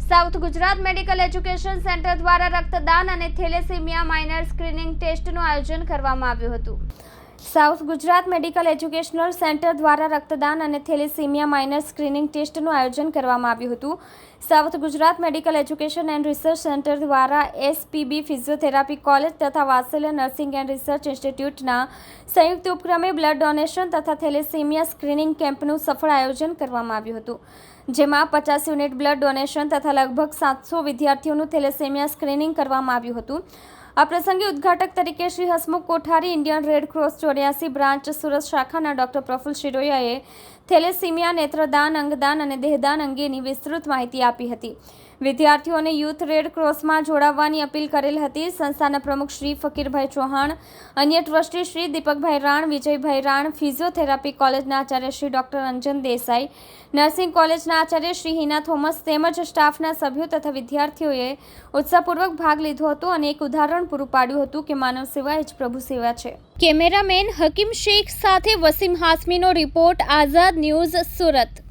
South Gujarat medical education centre દ્વારા રક્તદાન અને થેલેસેમિયા માઇનર સ્ક્રીનિંગ ટેસ્ટનું આયોજન કરવામાં આવ્યું હતું. South Gujarat medical educational centre દ્વારા રક્તદાન અને થેલેસીમિયા માઇનર સ્ક્રીનિંગ ટેસ્ટનું આયોજન કરવામાં આવ્યું હતું. South Gujarat medical education and research centre દ્વારા એસપીબી ફિઝિયોથેરાપી કોલેજ તથા વાત્સલ્ય નર્સિંગ એન્ડ રિસર્ચ ઇન્સ્ટિટ્યૂટના સંયુક્ત ઉપક્રમે બ્લડ ડોનેશન તથા થેલેસીમિયા સ્ક્રીનિંગ કેમ્પનું સફળ આયોજન કરવામાં આવ્યું હતું. જેમાં પચાસ યુનિટ બ્લડ ડોનેશન તથા લગભગ સાતસો વિદ્યાર્થીઓનું થેલેસેમિયા સ્ક્રીનિંગ કરવામાં આવ્યું હતું. આ પ્રસંગે ઉદ્ઘાટક તરીકે Shri Hasmukh Kothari, Indian red cross Choryasi branch, Surat શાખાના ડોક્ટર પ્રફુલ શિરોયાએ થેલેસીમિયા, નેત્રદાન, અંગદાન અને દેહદાન અંગેની વિસ્તૃત માહિતી આપી હતી. વિદ્યાર્થીઓને યુથ રેડ ક્રોસમાં જોડાવવાની અપીલ કરેલ હતી. સંસ્થાના પ્રમુખ શ્રી ફકીરભાઈ ચૌહાણ, અન્ય ટ્રસ્ટી શ્રી દીપકભાઈ રાણ, વિજયભાઈ રાણ, ફિઝિયોથેરાપી કોલેજના આચાર્ય શ્રી ડોક્ટર અંજન દેસાઈ, નર્સિંગ કોલેજના આચાર્ય શ્રી હિના થોમસ તેમજ સ્ટાફના સભ્યો તથા વિદ્યાર્થીઓએ ઉત્સાહપૂર્વક ભાગ લીધો હતો અને એક ઉદાહરણ પૂરું પાડ્યું હતું કે માનવ સેવા એ જ પ્રભુ સેવા છે. કેમેરામેન હકીમ શેખ સાથે વસીમ હાસમીનો રિપોર્ટ, આઝાદ ન્યૂઝ સુરત.